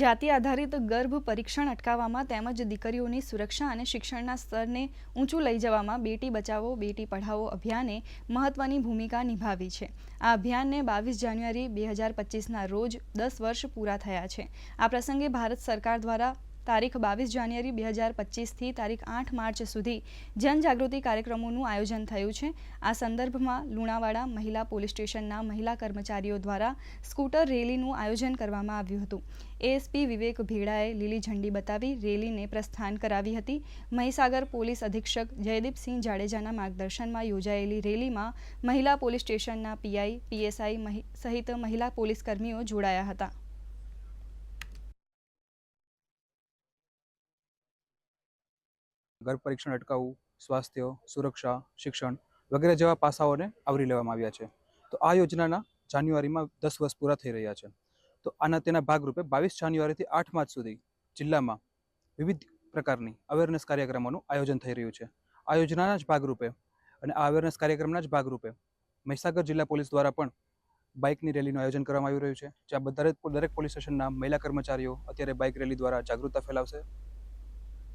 જાતિ આધારિત ગર્ભ પરીક્ષણ અટકાવવામાં તેમજ દીકરીઓની સુરક્ષા અને શિક્ષણના સ્તરને ઊંચું લઈ જવામાં બેટી બચાવો, બેટી પઢાઓ અભિયાને મહત્વની ભૂમિકા નિભાવી છે. આ અભિયાનને બાવીસ જાન્યુઆરી બે હજાર પચીસના રોજ દસ વર્ષ પૂરા થયા છે. આ પ્રસંગે ભારત સરકાર દ્વારા તારીખ બાવીસ જાન્યુઆરી બે હજાર પચીસથી તારીખ આઠ માર્ચ સુધી જનજાગૃતિ કાર્યક્રમોનું આયોજન થયું છે. આ સંદર્ભમાં લુણાવાડા મહિલા પોલીસ સ્ટેશનના મહિલા કર્મચારીઓ દ્વારા સ્કૂટર રેલીનું આયોજન કરવામાં આવ્યું હતું. એએસપી વિવેક ભીડાએ લીલી ઝંડી બતાવી રેલીને પ્રસ્થાન કરાવી હતી. મહીસાગર પોલીસ અધિક્ષક જયદીપસિંહ જાડેજાના માર્ગદર્શનમાં યોજાયેલી રેલીમાં મહિલા પોલીસ સ્ટેશનના પીઆઈ, પીએસઆઈ સહિત મહિલા પોલીસ કર્મીઓ જોડાયા હતા. ગર્ભ પરીક્ષણ અટકાવવું, સ્વાસ્થ્ય, સુરક્ષા, શિક્ષણ વગેરે જેવા પાસાઓને આવરી લેવામાં આવ્યા છે. તો આ યોજનાના જાન્યુઆરીમાં દસ વર્ષ પૂરા થઈ રહ્યા છે. તો આના તેના ભાગરૂપે બાવીસ જાન્યુઆરીથી આઠ માર્ચ સુધી જિલ્લામાં વિવિધ પ્રકારની અવેરનેસ કાર્યક્રમોનું આયોજન થઈ રહ્યું છે. આ યોજનાના જ ભાગરૂપે અને આ અવેરનેસ કાર્યક્રમના જ ભાગરૂપે મહીસાગર જિલ્લા પોલીસ દ્વારા પણ બાઇકની રેલીનું આયોજન કરવામાં આવી રહ્યું છે. જ્યાં બધા દરેક પોલીસ સ્ટેશનના મહિલા કર્મચારીઓ અત્યારે બાઇક રેલી દ્વારા જાગૃતતા ફેલાવશે.